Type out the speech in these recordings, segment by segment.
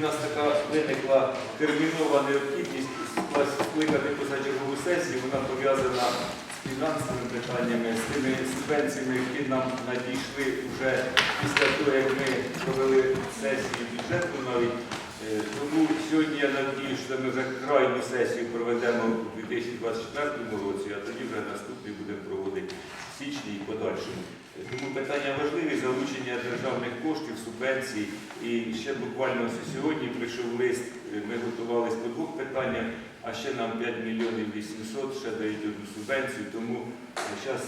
в нас така виникла термінова необхідність скликати позачергову сесію, вона пов'язана з фінансовими питаннями, з тими субвенціями, які нам надійшли вже після того, як ми провели сесію бюджету навіть. Е, Тому сьогодні я надію, що ми вже крайню сесію проведемо у 2024 році, а тоді вже наступний будемо проводити січні і подальшому. Е, Тому питання важливі, залучення державних коштів, субвенцій. І ще буквально сьогодні прийшов лист, е, ми готувалися по двох питаннях, а ще нам 5 мільйонів 800 ще дають одну субвенцію. Тому зараз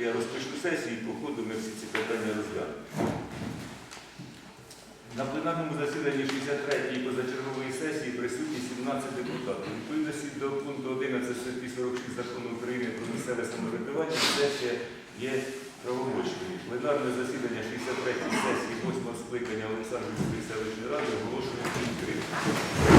я розпочну сесію і по ходу ми всі ці питання розглянемо. На пленарному засіданні 63-ї позачергової сесії присутні 17 депутатів. Відповідності до пункту 11 статті 46 закону України місцеве самоврядування сесія є правомочною. Пленарне засідання 63-ї сесії 8 скликання Олександрівської селищної ради оголошує відкритим.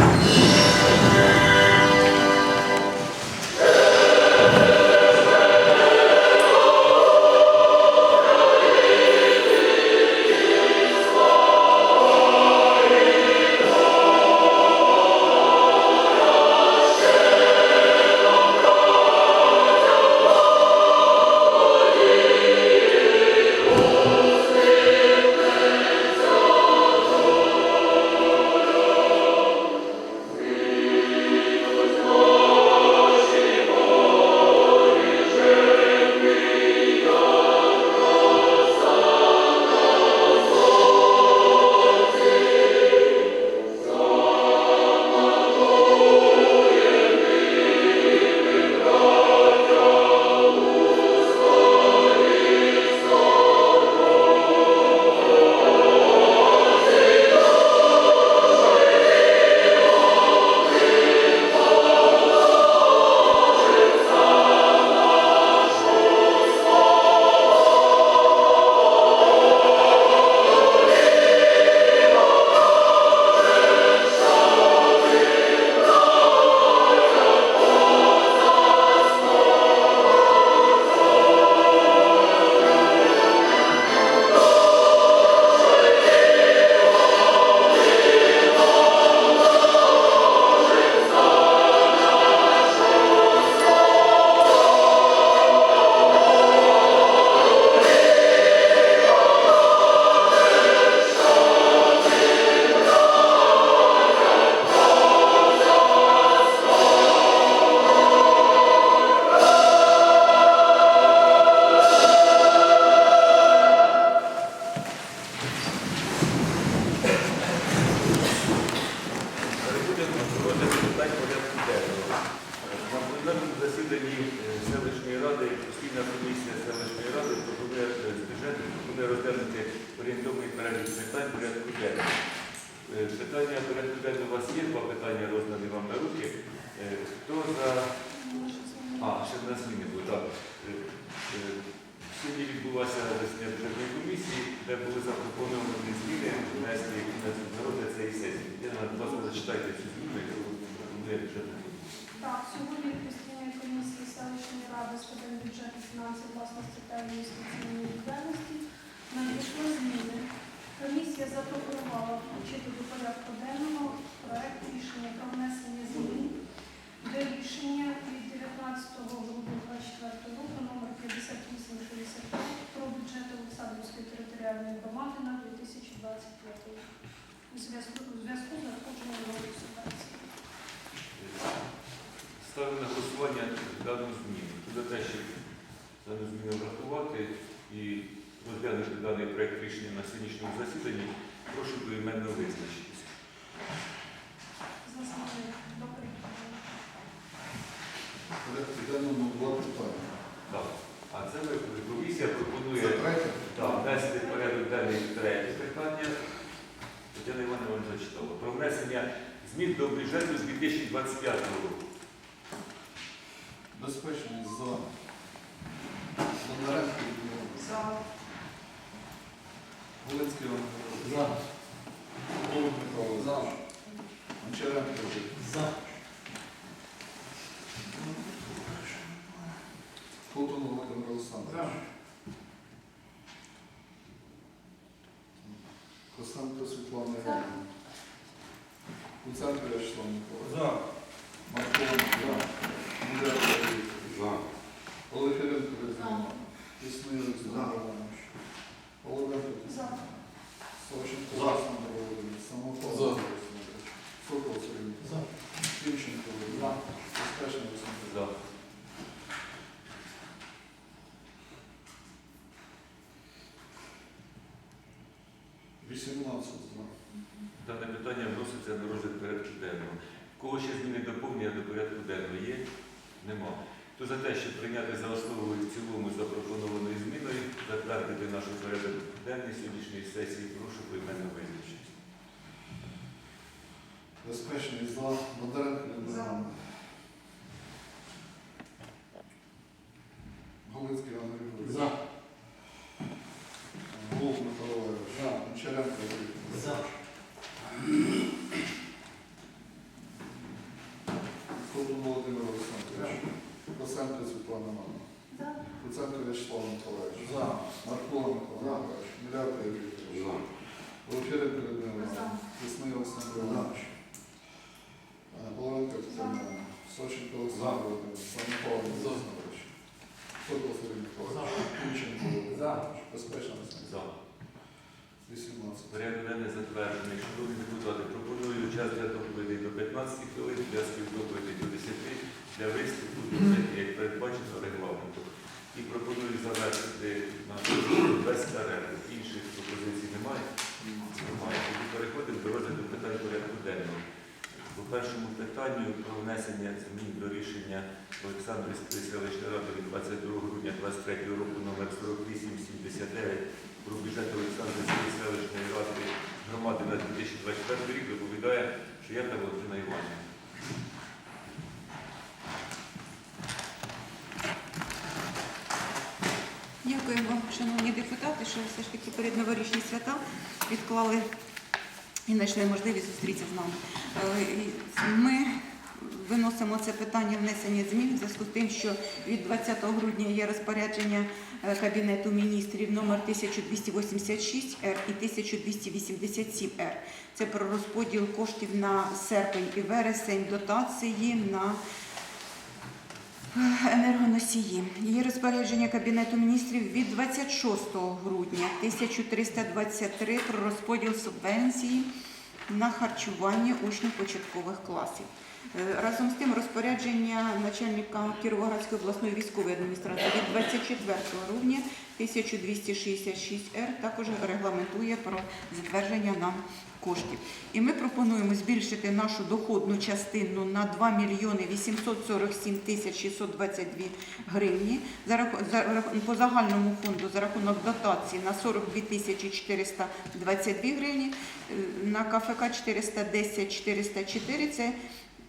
Бюджетна. Так, сьогодні постійної комісії селищної ради з питань бюджету, фінансів, власності та інвестиційної діяльності надійшли зміни. Комісія запропонувала включити до порядку денного проект рішення про внесення змін до рішення від 19 грудня 2024 року номер 5865 про бюджет Олександрівської територіальної громади на 2025 рік у зв'язку з надходженням нових субвенцій. Ставлю на голосування дану зміну. За те, щоб дану зміну врахувати і розглянути даний проект рішення на сьогоднішньому засіданні, прошу поіменно визначитися. Порядку денному два питання. Так. А це комісія пропонує так, внести в порядок денний третє питання. Тетяна Івановна зачитала. Про внесення змін до бюджету з 2025 року. Безпечний за. Бондаренко. За. Волинський. За. Голуб Михайло. За. Гончаренко. За. Колтун Володимир Олександрович. Косенко Світлана Івановна. Вячеслав Миколаївич. За. Марков. За. Вікторович. За. Олефіренко Людмила. Тісний Олександр Іванович. Володенко За. Савченко За. Олександр Володимирович. Самохов За. Олександр. Сокол Сергій Миколаївич. Тимченко Володимир. Безпечний Олександр За. Вісімнадцять за. Дане питання вноситься на розгляд порядку денного. В Кого ще зміни доповнення до порядку денного є? Нема. Хто за те, щоб прийняти за основу і в цілому запропонованою зміною, затвердити наш порядок денний сьогоднішньої сесії, прошу поіменно визначитися. Безпечний за. Бондаренко Людмила. Іван Григорович. За. Голуб Михайло Іванович. За. Гончаренко Андрій Вікторович. За. Колтун Володимир Олександрович. Косенко Світлана Івановна. За. Луценко Вячеслав Миколаївич. За. Маркова Микола Миколаївич. Міляк Юрій Вікторович. За. Олефіренко Людмила За. Івановна. Тісний Олександр Іванович. Головенко Тетяна Івановна. Савченко Олександр Володимирович. Самохов За. Олександрович. Сокол Сергій Миколаївич. Тимченко Володимирович. Безпечна Олександр. За. 18. Порядок денний затверджений. Шановні депутати, пропоную час для доповідей до 15 хвилин, для співдоповідей до 10, для виступу до 5, як передбачено регламентом. І пропоную завершити роботу без перерви. Інших пропозицій немає. Немає. Тоді переходимо до розгляду питань порядку денного. По першому питанню про внесення змін до рішення Олександрівської селищної ради від 22 грудня 2023 року номер 4879 про бюджет Олександрівської селищної ради громади на 2024 рік доповідає що Шията Валентина Іванівна. Дякую вам, шановні депутати, що все ж таки перед новорічні свята відклали і знайшли можливість зустрітися з нами. Е, Ми виносимо це питання внесення змін в зв'язку з тим, що від 20 грудня є розпорядження е, Кабінету міністрів номер 1286Р і 1287Р. Це про розподіл коштів на серпень і вересень, дотації на енергоносії. Є розпорядження Кабінету міністрів від 26 грудня 1323 про розподіл субвенції на харчування учнів початкових класів. Е, Разом з тим розпорядження начальника Кіровоградської обласної військової адміністрації від 24 грудня 1266Р також регламентує про затвердження нам коштів. І ми пропонуємо збільшити нашу доходну частину на 2 мільйони 847 тисяч 622 гривні. По загальному фонду за рахунок дотації на 42 тисячі 422 гривні, е, на КФК 410 404 це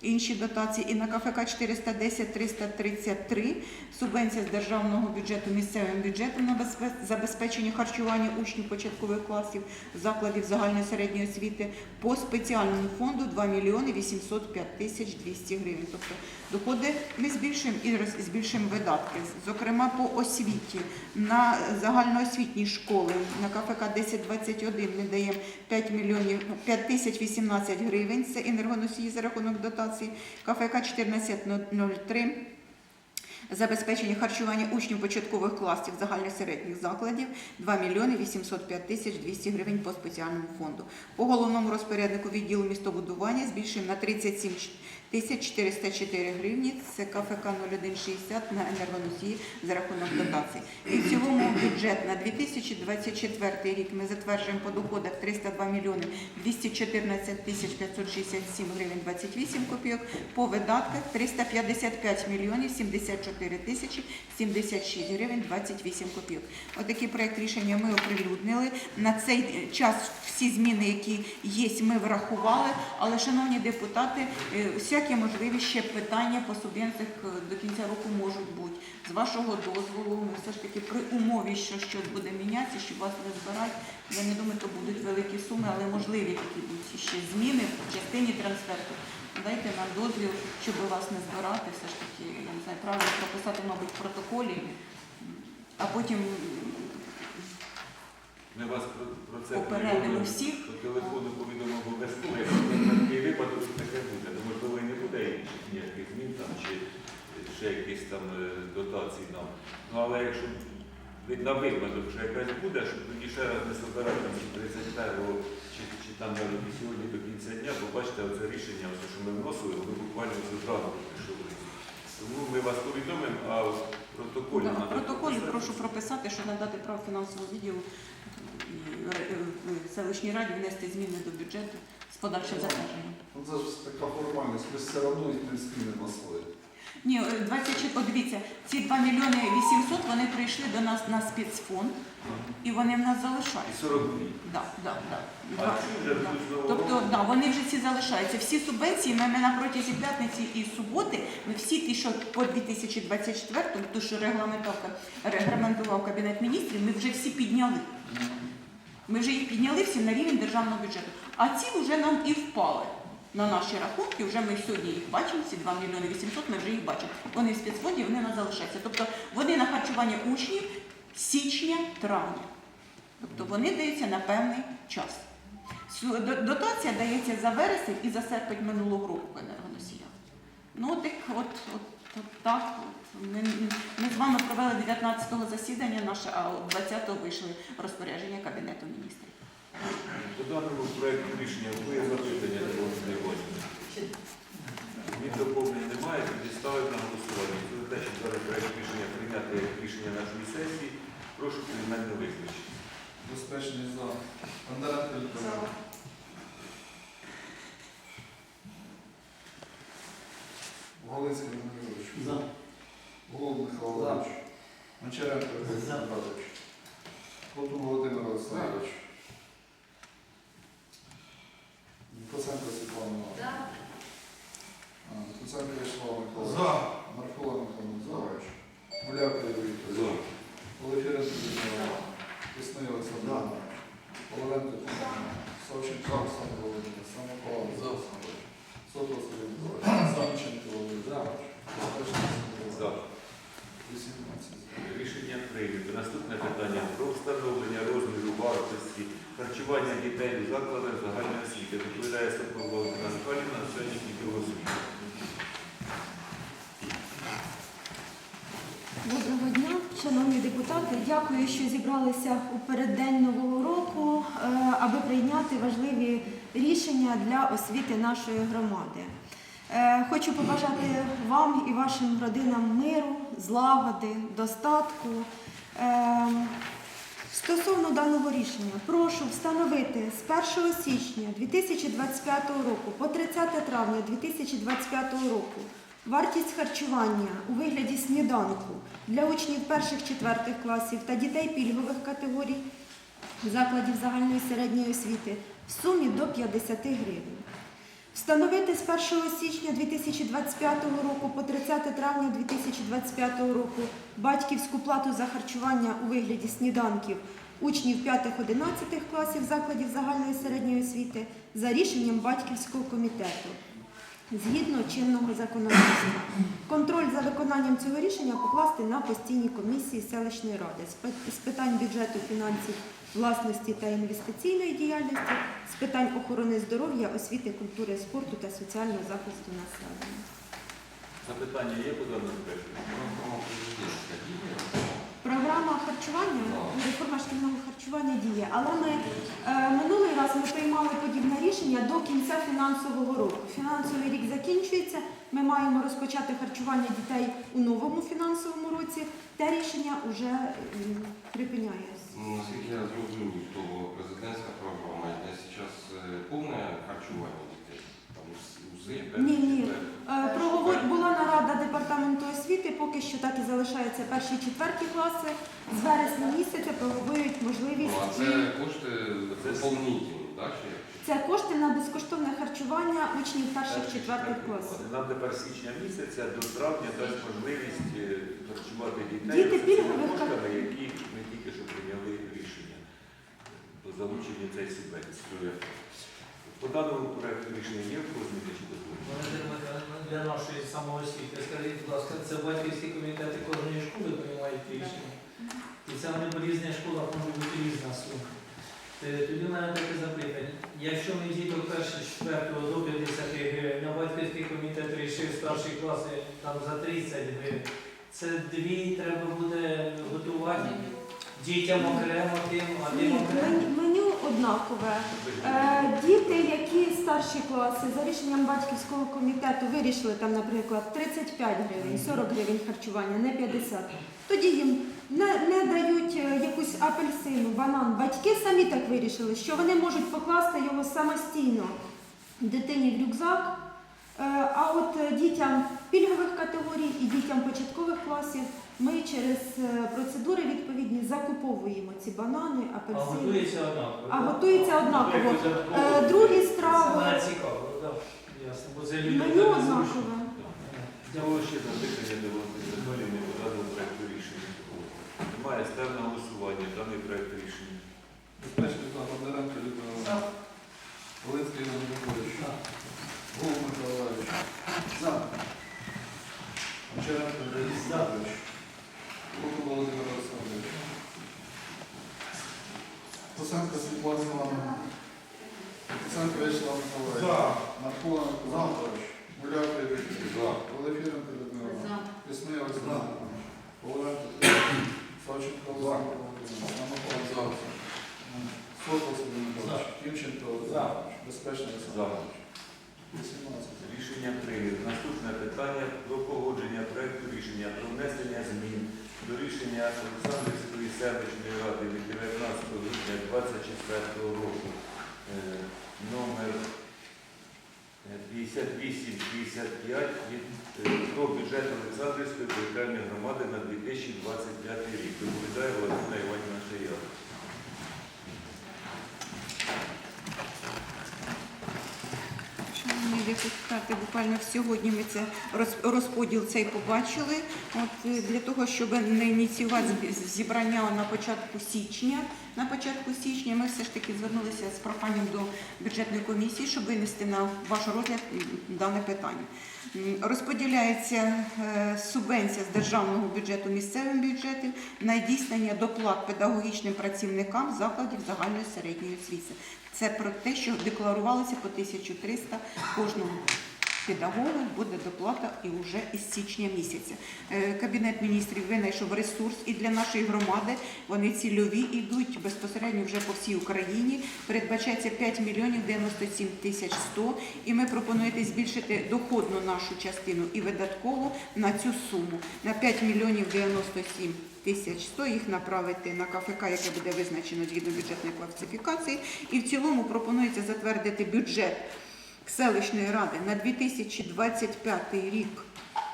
інші дотації, і на КФК 410 333 субвенція з державного бюджету місцевим бюджетом на безпе- забезпечення харчування учнів початкових класів закладів загальної середньої освіти по спеціальному фонду 2 мільйони 805 тисяч 200 гривень. Тобто доходи ми збільшуємо і збільшуємо видатки. Зокрема, по освіті на загальноосвітні школи на КФК 1021 ми даємо 5 мільйонів 5 тисяч 18 гривень. Це енергоносії за рахунок дотації. КФК 1403 Забезпечення харчування учнів початкових класів загальних середніх закладів 2 мільйони 805 тисяч 200 гривень по спеціальному фонду. По головному розпоряднику відділу містобудування збільшуємо на 37 тисяч 404 гривні. Це КФК 0160 на енергоносії за рахунок дотацій. І в цілому бюджет на 2024 рік ми затверджуємо по доходах 302 мільйони 214 тисяч 567 гривень 28 копійок. По видатках 355 мільйонів 74 тисячі 76 гривень 28 копійок. Отакий проект рішення ми оприлюднили. На цей час всі зміни, які є, ми врахували. Але, шановні депутати, е, всякі можливі ще питання по субвенціях е, до кінця року можуть бути. З вашого дозволу, ми все ж таки при умові, що щось буде мінятися, щоб вас не збирати. Я не думаю, то будуть великі суми, але можливі такі будуть ще зміни в частині трансферту. Дайте нам дозвіл, щоб вас не збирати, все ж таки, я не знаю, правильно прописати, мабуть, в протоколі, а потім Ми вас про, про це Попередимо всіх. По телефону повідомимо обов'язково, якщо такий випадок таке буде. То можливо і не буде інших ніяких змін там чи ще якісь там е, дотацій нам. Ну але якщо ви- на випадок, що якась буде, щоб тоді ще раз не собирати там чи 31-го, чи, чи там навіть сьогодні до кінця дня, побачите оце рішення, оце, що ми вносили, ми буквально зразу прийшов. Тому ми вас повідомимо, а в протоколі Да, В протоколі прошу прописати, що надати право фінансового відділу і е, селищній раді внести зміни до бюджету з подальшим затвердженням. Ну це ж така формальність, ми все одно їх не скинемо своє. Ні, е, 24, подивіться, ці 2 мільйони 800, вони прийшли до нас на спецфонд і вони в нас залишаються. 42. Да, да, да. Два- да. Тобто, да, вони вже всі залишаються. Всі субвенції ми, ми на протязі п'ятниці і суботи, ми всі ті, що по 2024, то що регламентовка регламентував Кабінет міністрів, ми вже всі підняли. Ми вже їх підняли всі на рівень державного бюджету. А ці вже нам і впали на наші рахунки. Вже ми сьогодні їх бачимо, ці 2 мільйони 800, ми вже їх бачимо. Вони в спецфонді, вони нас залишаються. Тобто вони на харчування учнів січня, травня. Тобто вони даються на певний час. Дотація дається за вересень і за серпень минулого року по енергоносіям. Ну, так от, от, от так. От. Ми, ми з вами провели 19-го засідання наше, а от 20-го вийшли розпорядження Кабінету міністрів. По даному проекту рішення ви запитання до Володимира Іванівни. Від доповнень немає, тоді ставимо на голосування. Хто за те, щоб зараз проект рішення прийняти як рішення нашої сесії, прошу приймати визначити. Безпечний за. Бондаренко Людмила. Галицький Дмитрович. За. Голуб Михайло Володимирович. За. Михайлович. Плотун Володимир Олександрович. Косенко Світлана Іванівна. А, Куценко Вячеслав Миколаївич. Маркова Михайло Миколаївич. Гуляк Юрій Вікторович. Олефіренко Людмила. Пісний Олександр. Половенко Тетяна. Савченко Олександр Володимирович. Самокова Олександр. Сотов Сергій Миколаївич. Самченко Володимир За. 18. Рішення прийнято. Наступне питання про встановлення розміру вартості харчування дітей у закладах загальної освіти. Доповідає Соколова Володимира Михайлівна, начальник відділу. Доброго дня, шановні депутати. Дякую, що зібралися у переддень нового року, е, аби прийняти важливі рішення для освіти нашої громади. Е, Хочу побажати вам і вашим родинам миру, злагоди, достатку. Стосовно даного рішення, прошу встановити з 1 січня 2025 року по 30 травня 2025 року вартість харчування у вигляді сніданку для учнів перших-четвертих класів та дітей пільгових категорій закладів загальної середньої освіти в сумі до 50 гривень. Встановити з 1 січня 2025 року по 30 травня 2025 року батьківську плату за харчування у вигляді сніданків учнів 5-11 класів закладів загальної середньої освіти за рішенням батьківського комітету згідно чинного законодавства. Контроль за виконанням цього рішення покласти на постійні комісії селищної ради з питань бюджету, фінансів, власності та інвестиційної діяльності, з питань охорони здоров'я, освіти, культури, спорту та соціального захисту населення. Запитання є даному проекту? Програма харчування, реформа шкільного харчування діє, але ми е, минулий раз ми приймали подібне рішення до кінця фінансового року. Фінансовий рік закінчується. Ми маємо розпочати харчування дітей у новому фінансовому році. Те рішення вже припиняється. Ну, Наскільки я зрозумів, то президентська програма йде зараз повне харчування дітей. Там УЗИ, Ні, ні. Е, Проговор була нарада департаменту освіти. Поки що так і залишаються перші четверті класи. З вересня місяця Ну, можливість. а це кошти доповнительні, так? Чи? Це кошти на безкоштовне харчування учнів перших четвертих класів. Нам тепер з січня місяця до травня дасть можливість е, харчувати дітей Діти з цими пільгових коштами, які ми тільки що прийняли рішення по залученню цієї субвенції. По даному проекту рішення є в Михайлович, Для нашої самоосвіти, скажіть, будь ласка, це батьківські комітети кожної школи приймають рішення. І це вони по різних школах може бути різна сума. Е, Тоді в мене таке запитання. Якщо ми діток з 4 до 50 гривень, а батьківський комітет рішив старші класи там за 30 гривень, це дві треба буде готувати дітям окремо тим, а тим окремо. Однакове. Е, Діти, які старші класи за рішенням батьківського комітету вирішили там, наприклад, 35 гривень, 40 гривень харчування, не 50. Тоді їм не, не дають е, якусь апельсину, банан. Батьки самі так вирішили, що вони можуть покласти його самостійно дитині в рюкзак. Е, А от дітям пільгових категорій і дітям початкових класів ми через е, процедури відповідні закуповуємо ці банани, А апельсини. готується однаково. А готується однаково. Як ви Е? Другі страви, мене цікаво, так. Ясно. Бо це люди меню однакове. ще запитання до Валентини Анатоліївни по даному проекту рішення. Немає став на голосування даний проект рішення. Безпечний за Бондаренко Людмила. Волинський Миколаївич. Голуб Миколаївич. За. Гончаренко Андрій Сергійович. Лука Володимир Олександрович. Косенко Світлана Івановна. Косенко Вячеслав Миколаївич. За. Миколаївич. Гуляк Юрій Вікторович. За. Олефіренко Людмила. Лісний Олександр. Павленко Савченко Олександр Володимирович. Самохов за. Сокол Сергій Миколаївич. Тімченко Олександр. Безпечний Олександр. 18. Рішення прийнято. Наступне питання про погодження проекту рішення про внесення змін до рішення Олександрівської селищної ради від 19 грудня 2024 року е, номер е, 5855 від, е, про бюджет Олександрівської територіальної громади на 2025 рік. Доповідає Валентина Іванівна Шаяна. Шановні буквально сьогодні ми це розподіл цей побачили. От е, для того, щоб не ініціювати зібрання на початку січня. На початку січня ми все ж таки звернулися з проханням до бюджетної комісії, щоб винести на ваш розгляд дане питання. Розподіляється е, субвенція з державного бюджету місцевим бюджетом на здійснення доплат педагогічним працівникам закладів загальної середньої освіти. Це про те, що декларувалося по 1300 кожному педагогу буде доплата і вже із січня місяця. Е, Кабінет міністрів винайшов ресурс і для нашої громади. Вони цільові йдуть безпосередньо вже по всій Україні. Передбачається 5 мільйонів 97 тисяч 100. І ми пропонуєте збільшити доходну нашу частину і видаткову на цю суму на 5 мільйонів 97 тисяч 100 їх направити на КФК, яке буде визначено згідно бюджетної класифікації. І в цілому пропонується затвердити бюджет селищної ради на 2025 рік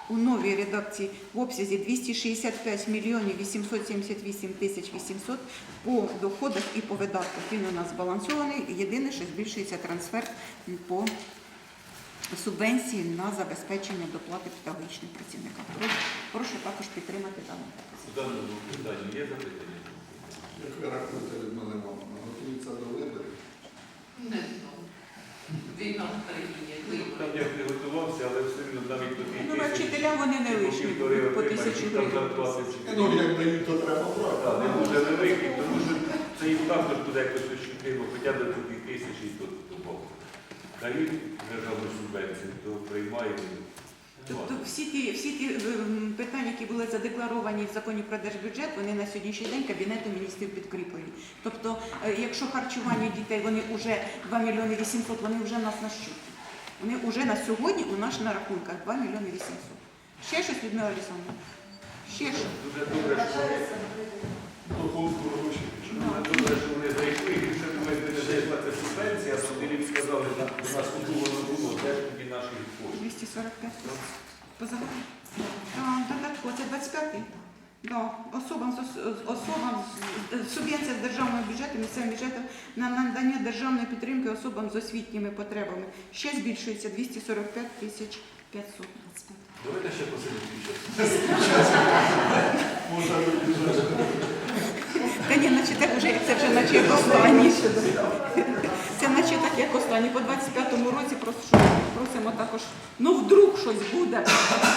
у новій редакції в обсязі 265 мільйонів 878 тисяч 800 по доходах і по видатках. Він у нас збалансований. Єдине, що збільшується трансфер по субвенції на забезпечення доплати педагогічним працівникам. Прошу, прошу також підтримати дану. У даному питанні є запитання? Як ви рахуєте, Людмила Івановна, готується до виборів? Не знаю. Війна в країні, Там я не але все одно навіть по тій Ну, на вчителям вони не лишні будуть по тисячу Там гривень. зарплати Ну, як дають, то треба Так, брати. не дуже великий, тому що це їм також буде якось ощутимо, хоча б до дві тисячі і то допомогу. Дають державну субвенцію, то приймаємо. Тобто всі ті, всі ті ем, питання, які були задекларовані в законі про держбюджет, вони на сьогоднішній день Кабінетом міністрів підкріплені. Тобто, е, якщо харчування дітей, вони вже 2 мільйони 800, вони вже в нас на щуті. Вони вже на сьогодні у нас на рахунках 2 мільйони 800. Ще щось, Людмила Олександровна? Ще щось? Дуже добре, що вони, Духовку гроші. дуже добре, що вони зайшли, і не ця субвенція, їм сказали, що у нас готовано було, де ж тоді наші кошти. 245 позагальні. Додатку, це 25-й. Да, особам, з з- особам з- з- субвенція з державного бюджету, місцевим бюджетом на надання державної підтримки особам з освітніми потребами. Ще збільшується 245 тисяч 500. Давайте ще посидимо час. Можна так вже, це вже наче як останні. Це наче так як останні. по 25-му році прошу, просимо також, ну вдруг щось буде,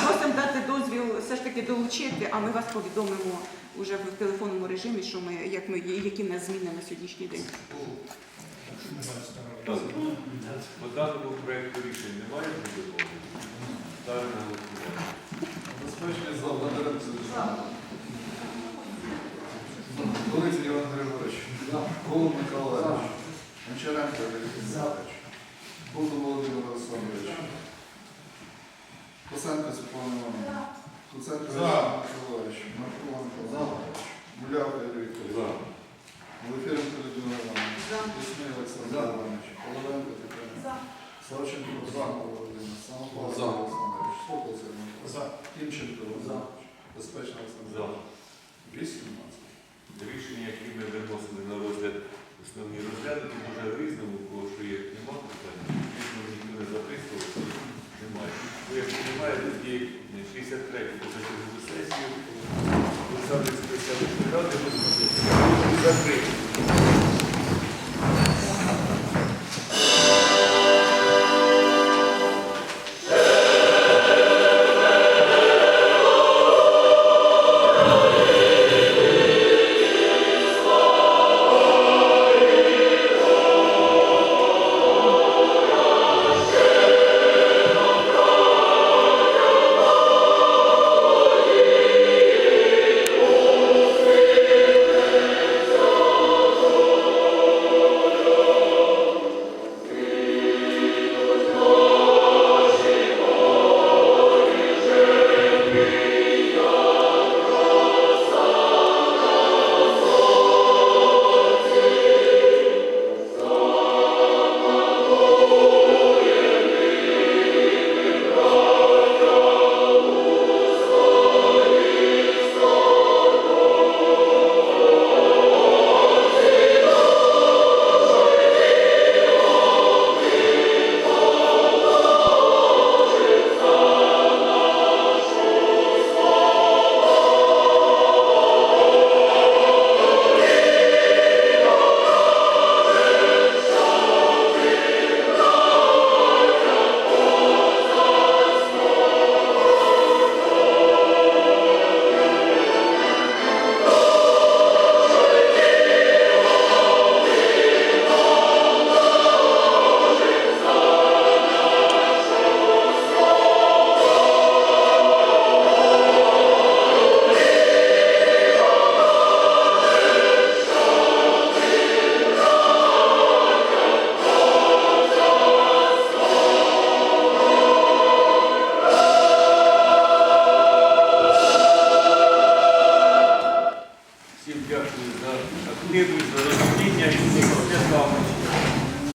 просимо дати дозвіл все ж таки долучити, а ми вас повідомимо уже в телефонному режимі, що ми, як ми, які в нас зміни на сьогоднішній день. По даному проєкту рішень немає. Безпечний зал, 63-ї позачергову сесію Олександрівської селищної ради закрити.